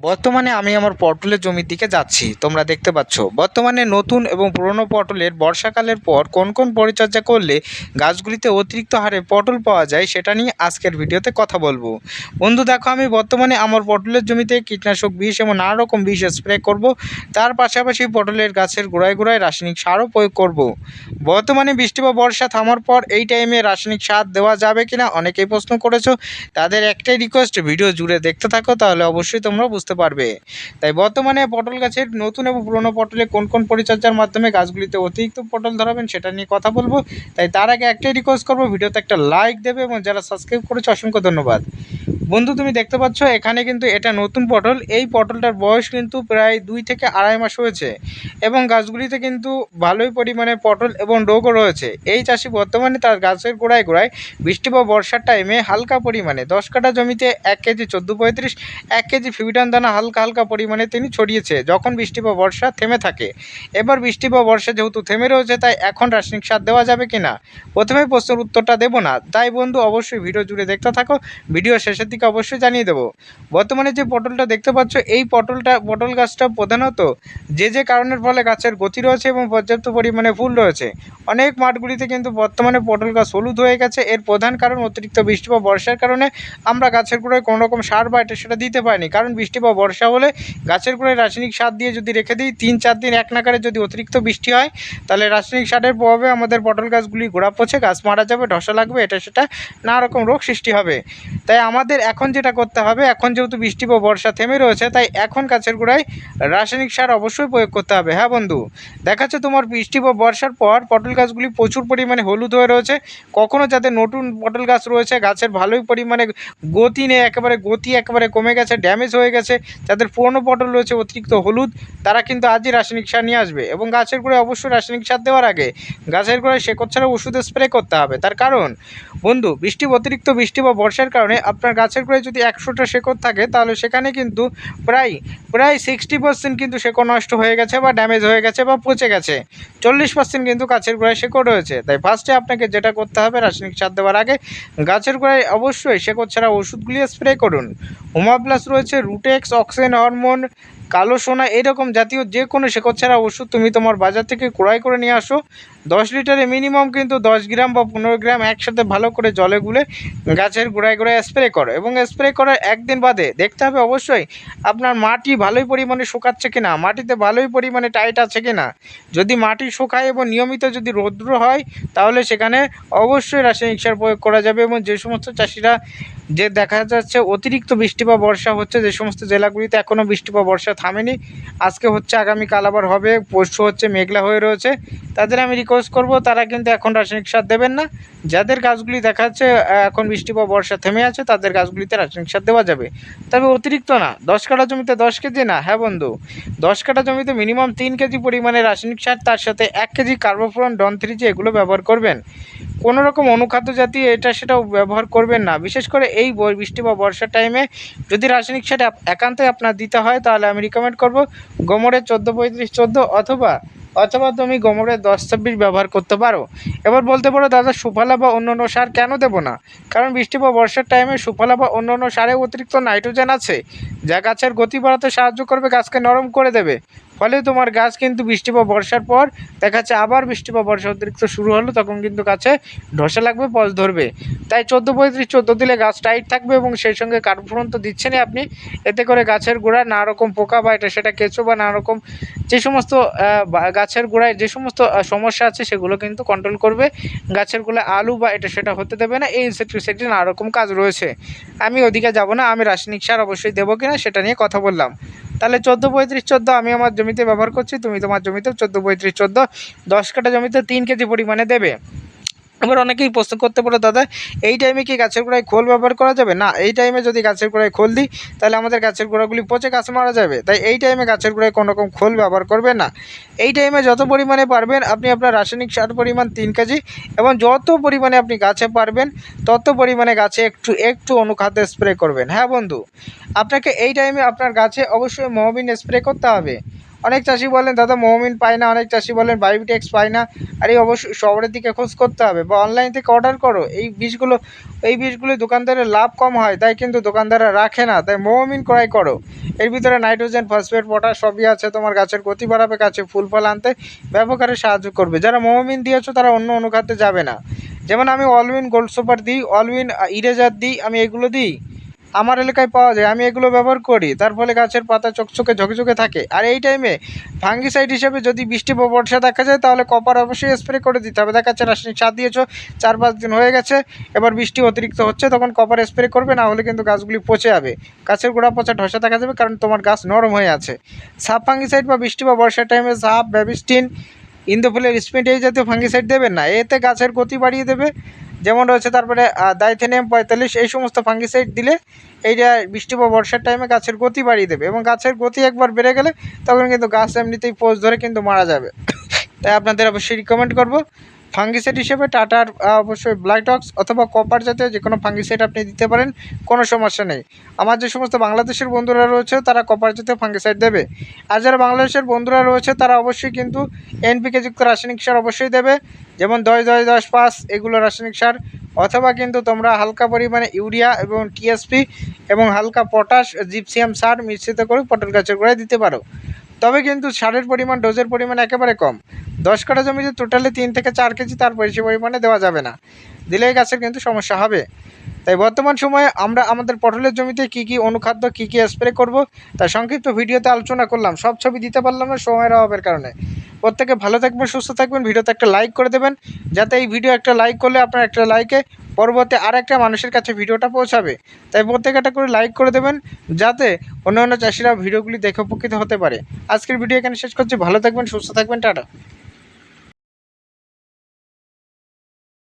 বর্তমানে আমি আমার পটলের জমির দিকে যাচ্ছি। তোমরা দেখতে পাচ্ছ। বর্তমানে নতুন এবং পুরনো পটলের বর্ষাকালের পর কোন কোন পরিচর্যা করলে গাছগুলিতে অতিরিক্ত হারে পটল পাওয়া যায় সেটা নিয়ে আজকের ভিডিওতে কথা বলব। বন্ধু, দেখো, আমি বর্তমানে আমার পটলের জমিতে কীটনাশক বিষ এবং নানা রকম বিষ স্প্রে করব। তার পাশাপাশি পটলের গাছের গোড়ায় গোড়ায় রাসায়নিক সারও প্রয়োগ করব। বর্তমানে বৃষ্টি বা বর্ষা থামার পর এই টাইমে রাসায়নিক সার দেওয়া যাবে কিনা অনেকেই প্রশ্ন করেছ। তাদের একটাই রিকোয়েস্ট ভিডিও জুড়ে দেখতে থাকো, তাহলে অবশ্যই তোমরা বুঝতে পারবে। তাই বর্তমানে পটল গাছের নতুন এবং পুরনো পটলে কোন কোন পরিচর্যার মাধ্যমে গাছগুলিতে অতিরিক্ত পটল ধরাবেন সেটা নিয়ে কথা বলব। তাই তার আগে একটাই রিকোয়েস্ট করব, ভিডিওতে একটা লাইক দেবে এবং যারা সাবস্ক্রাইব করেছে, অসংখ্য ধন্যবাদ। বন্ধু, তুমি দেখতে পাচ্ছ, এখানে কিন্তু এটা নতুন পটল। এই পটলটার বয়স কিন্তু প্রায় দুই থেকে আড়াই মাস হয়েছে এবং গাছগুলিতে কিন্তু ভালোই পরিমাণে পটল এবং রোগও রয়েছে। এই চাষি বর্তমানে তার গাছের গোড়ায় গোড়ায় বৃষ্টি বা বর্ষার টাইমে হালকা পরিমাণে, দশ কাঠা জমিতে এক কেজি চোদ্দ পঁয়ত্রিশ, এক কেজি ফিবিটান দানা হালকা হালকা পরিমাণে তিনি ছড়িয়েছে, যখন বৃষ্টি বা বর্ষা থেমে থাকে। এবার বৃষ্টি বা বর্ষা যেহেতু থেমে রয়েছে, তাই এখন রাসায়নিক সার দেওয়া যাবে কি না প্রথমে প্রশ্নের উত্তরটা দেবো না। তাই বন্ধু, অবশ্যই ভিডিও জুড়ে দেখতে থাকো। ভিডিও শেষের দিকে অবশ্যই জানিয়ে দেবো। বর্তমানে যে পটলটা দেখতে পাচ্ছ, এই পটলটা, পটল গাছটা প্রধানত যে যে কারণের ফলে গাছের গতি রয়েছে এবং পর্যাপ্ত পরিমাণে ফুল রয়েছে। অনেক মাঠগুলিতে কিন্তু বর্তমানে পটল গাছ হলুদ হয়ে গেছে। এর প্রধান কারণ অতিরিক্ত বৃষ্টি বা বর্ষার কারণে আমরা গাছের গোড়ায় কোনো রকম সার বা এটা সেটা দিতে পারিনি। কারণ বৃষ্টি বা বর্ষা হলে গাছের গোড়ায় রাসায়নিক সার দিয়ে যদি রেখে দিই, তিন চার দিন এক নাগারে যদি অতিরিক্ত বৃষ্টি হয়, তাহলে রাসায়নিক সারের প্রভাবে আমাদের পটল গাছগুলি গোড়া পচে, গাছ মারা যাবে, ধসা লাগবে, এটা সেটা নানা রকম রোগ সৃষ্টি হবে। তাই আমাদের এখন যেটা করতে হবে, এখন যেহেতু বৃষ্টি বা বর্ষা থেমে রয়েছে, তাই এখন গাছের গোড়ায় রাসায়নিক সার অবশ্যই প্রয়োগ করতে হবে। হ্যাঁ বন্ধু, দেখাচ্ছে তোমার বৃষ্টি বা বর্ষার পর পটল গাছগুলি প্রচুর পরিমাণে হলুদ হয়ে রয়েছে। কখনও যাতে নতুন পটল গাছ রয়েছে, গাছের ভালোই পরিমাণে গতি নেই, একেবারে গতি একেবারে কমে গেছে ড্যামেজ হয়ে গেছে। যাদের পুরনো পটল রয়েছে, অতিরিক্ত হলুদ, তারা কিন্তু আজই রাসায়নিক সার নিয়ে আসবে এবং গাছের গোড়ায় অবশ্যই রাসায়নিক সার দেওয়ার আগে গাছের গোড়ায় শেকড় ছাড়া ওষুধ স্প্রে করতে হবে। তার কারণ, বন্ধু, বৃষ্টি অতিরিক্ত বৃষ্টি বা বর্ষার কারণে আপনার গাছের প্রায় যদি একশোটা শেকড় থাকে, তাহলে সেখানে কিন্তু প্রায় প্রায় সিক্সটি পার্সেন্ট কিন্তু শেকড় নষ্ট হয়ে গেছে বা ড্যামেজ হয়ে গেছে বা পচে গেছে। চল্লিশ পার্সেন্ট কিন্তু গাছের গোড়ায় শেকড় রয়েছে। তাই ফার্স্টে আপনাকে যেটা করতে হবে, রাসায়নিক সার দেওয়ার আগে গাছের গোড়ায় অবশ্যই শেকড় ছাড়া ওষুধগুলি স্প্রে করুন। হোমাপ্লাস রয়েছে রুটেক্স অক্সিজেন হরমোন কালো সোনা এরকম জাতীয় যে কোনো শেকড় ছাড়া ওষুধ তুমি তোমার বাজার থেকে ক্রয় করে নিয়ে আসো। দশ লিটারে মিনিমাম কিন্তু দশ গ্রাম বা পনেরো গ্রাম একসাথে ভালো করে জলে গুলে গাছের গোড়ায় গোড়ায় স্প্রে করো এবং স্প্রে করার একদিন বাদে দেখতে হবে অবশ্যই আপনার মাটি ভালোই পরিমাণে শুকাচ্ছে কিনা, মাটিতে ভালোই পরিমাণে টাইট আছে কিনা। যদি মাটি শুকায় এবং নিয়মিত যদি রৌদ্র হয়, তাহলে সেখানে অবশ্যই রাসায়নিক সার প্রয়োগ করা যাবে এবং যে সমস্ত চাষিরা যে দেখা যাচ্ছে অতিরিক্ত বৃষ্টি বা বর্ষা হচ্ছে, যে সমস্ত জেলাগুলিতে এখনও বৃষ্টি বা বর্ষা থামেনি। আজকে হচ্ছে, আগামীকাল আবার হবে, পরশু হচ্ছে, মেঘলা হয়ে রয়েছে। তাদের আমি রিকোয়েস্ট করব, তারা কিন্তু এখন রাসায়নিক সার দেবেন না। যাদের গাছগুলি দেখা যাচ্ছে এখন বৃষ্টি বা বর্ষা থেমে আছে, তাদের গাছগুলিতে রাসায়নিক সার দেওয়া যাবে। তবে অতিরিক্ত না, দশ কাঠা জমিতে দশ কেজি না হ্যাঁ বন্ধু? দশ কাঠা জমিতে মিনিমাম তিন কেজি পরিমাণে রাসায়নিক সার, তার সাথে এক কেজি কার্বোফোরন ডন থ্রি জি এগুলো ব্যবহার করবেন। কোনো রকম অনুখাদ্য জাতীয় এটা সেটাও ব্যবহার করবেন না। বিশেষ করে এই বৃষ্টি বা বর্ষার টাইমে যদি রাসায়নিক সার একান্তই আপনার দিতে হয়, তাহলে আমি রিকমেন্ড করব গোমরের চোদ্দ পঁয়ত্রিশ, চোদ্দ অথবা অথবা তুমি গোমরের দশ ছাব্বিশ ব্যবহার করতে পারো। এবার বলতে পারো, দাদা, সুফলা বা অন্যান্য অন্য সার কেন দেবো না? কারণ বৃষ্টি বা বর্ষার টাইমে সুফলা বা অন্যান্য অন্য সারে অতিরিক্ত নাইট্রোজেন আছে, যা গাছের গতি বাড়াতে সাহায্য করবে, গাছকে নরম করে দেবে। ফলে তোমার গাছ কিন্তু বৃষ্টি বা বর্ষার পর দেখা যাচ্ছে আবার বৃষ্টি বা বর্ষা অতিরিক্ত শুরু হলো, তখন কিন্তু গাছে ধসে লাগবে পজ ধরবে। তাই চোদ্দ পঁয়ত্রিশ, চোদ্দ দিলে গাছ টাইট থাকবে এবং সেই সঙ্গে কার্বফোরন তো দিচ্ছেনই আপনি। এতে করে গাছের গোড়ায় নানা রকম পোকা বা এটা সেটা কেঁচো বা নানা রকম যে সমস্ত গাছের গোড়ায় যে সমস্ত সমস্যা আছে সেগুলো কিন্তু কন্ট্রোল করবে। গাছের গোড়ায় আলু বা এটা সেটা হতে দেবে না, এই ইনসেক্টিসাইডে নানা রকম কাজ রয়েছে। আমি ওদিকে যাব না, আমি রাসায়নিক সার অবশ্যই দেবো কিনা সেটা নিয়ে কথা বললাম। তাহলে চোদ্দ পঁয়ত্রিশ চোদ্দ, আমি আমার জমিতে ব্যবহার করছি, তুমি তোমার জমিতেও চোদ্দ পঁয়ত্রিশ চোদ্দ, দশ কাটা জমিতে তিন কেজি পরিমাণে দেবে। এবার অনেকেই প্রশ্ন করতে পারো, দাদা, এই টাইমে কি গাছের গোড়ায় খোল ব্যবহার করা যাবে? না, এই টাইমে যদি গাছের গোড়ায় খোল দিই, তাহলে আমাদের গাছের গোড়াগুলি পচে গাছ মারা যাবে। তাই এই টাইমে গাছের গোড়ায় কোনো রকম খোল ব্যবহার করবেন না। এই টাইমে যত পরিমাণে পারবেন, আপনি আপনার রাসায়নিক সার পরিমাণ তিন কেজি এবং যত পরিমাণে আপনি গাছে পারবেন, তত পরিমাণে গাছে একটু একটু অনুখাদ্য স্প্রে করবেন। হ্যাঁ বন্ধু, আপনাকে এই টাইমে আপনার গাছে অবশ্যই মহবিন স্প্রে করতে হবে। অনেক চাষি বলেন, দাদা, মৌমিন পায় না। অনেক চাষি বলেন বায়োবিটেক্স পায় না। আর এই অবশ্যই শহরের দিকে খোঁজ করতে হবে বা অনলাইন থেকে অর্ডার করো। এই বীজগুলো এই বীজগুলো দোকানদারের লাভ কম হয়, তাই কিন্তু দোকানদাররা রাখে না। তাই মৌমিন ক্রয় করো। এর ভিতরে নাইট্রোজেন, ফসফেট, পটাশ সবই আছে তোমার গাছের গতি বাড়াবে, গাছে ফুল ফল আনতে ব্যবহারে সাহায্য করবে। যারা মৌমিন দিয়েছ, তারা অন্য অনুখাদ্যে যাবে না। যেমন আমি অলউইন গোল্ড সুপার দিই অলউইন ইরেজার দিই, আমি এগুলো দিই। আমার এলাকায় পাওয়া যায়, আমি এগুলো ব্যবহার করি। তার ফলে গাছের পাতা চকচকে, ঝকঝকে থাকে। আর এই টাইমে ফাঙ্গিসাইড হিসেবে যদি বৃষ্টি বা বর্ষা দেখা যায়, তাহলে কপার অবশ্যই স্প্রে করে দিতে হবে। দেখা যাচ্ছে রাসায়নিক সার দিয়েছ, চার পাঁচ দিন হয়ে গেছে, এবার বৃষ্টি অতিরিক্ত হচ্ছে, তখন কপার স্প্রে করবে, না হলে কিন্তু গাছগুলি পচে যাবে। গাছের গোড়া পচা ঢসা দেখা যাবে, কারণ তোমার গাছ নরম হয়ে আছে। সাপ ফাঙ্গিসাইড বা বৃষ্টি বা বর্ষার টাইমে সাপ ব্যাবিস্টিন ইন্দোফিলের স্পিড এই জাতীয় ফাঙ্গিসাইড দেবেন না। এতে গাছের গতি বাড়িয়ে দেবে। যেমন রয়েছে, তারপরে দাইথেনিয়াম পঁয়তাল্লিশ, এই সমস্ত ফাঙ্গিসাইড দিলে এইটা বৃষ্টি বা বর্ষার টাইমে গাছের গতি বাড়িয়ে দেবে এবং গাছের গতি একবার বেড়ে গেলে তখন কিন্তু গাছ এমনিতেই পোজ ধরে কিন্তু মারা যাবে। তাই আপনাদের অবশ্যই রিকমেন্ড করব। ফাঙ্গিসাইড হিসেবে টাটার অবশ্যই ব্লাইটক্স অথবা কপার জাতীয় যে কোনো ফাঙ্গিসাইড আপনি দিতে পারেন, কোনো সমস্যা নেই। আমার যে সমস্ত বাংলাদেশের বন্ধুরা রয়েছে, তারা কপার জাতীয় ফাঙ্গিসাইড দেবে। আর যারা বাংলাদেশের বন্ধুরা রয়েছে, তারা অবশ্যই কিন্তু এনপিকে যুক্ত রাসায়নিক সার অবশ্যই দেবে। যেমন দশ দশ দশ, পাঁচ, এগুলো রাসায়নিক সার। অথবা কিন্তু তোমরা হালকা পরিমাণে ইউরিয়া এবং টিএসপি এবং হালকা পটাশ জিপসিয়াম সার মিশ্রিত করে পটল গাছের গোড়ায় দিতে পারো। তবে কিন্তু সারের পরিমাণ, ডোজের পরিমাণ একেবারে কম। দশ কাঠা জমিতে টোটালি তিন থেকে চার কেজি তার বেশি পরিমাণে দেওয়া যাবে না। দিলেই গাছের কিন্তু সমস্যা হবে। তাই বর্তমান সময়ে আমরা আমাদের পটলের জমিতে কী কী অনুখাদ্য, কী কী স্প্রে করব তা সংক্ষিপ্ত ভিডিওতে আলোচনা করলাম। সব ছবি দিতে পারলাম না, সময়ের অভাবের কারণে। প্রত্যেকে ভালো থাকবেন, সুস্থ থাকবেন, ভিডিওতে একটা লাইক করে দেবেন, যাতে এই ভিডিও একটা লাইক করলে আপনার একটা লাইকে পরবর্তী আর একটা মানুষের কাছে ভিডিওটা পৌঁছাবে। তাই প্রত্যেকে একটা করে লাইক করে দেবেন, যাতে অন্য অন্য চাষিরা ভিডিওগুলি দেখে উপকৃত হতে পারে। আজকের ভিডিও এখানে শেষ করছি, ভালো থাকবেন, সুস্থ থাকবেন, টাটা।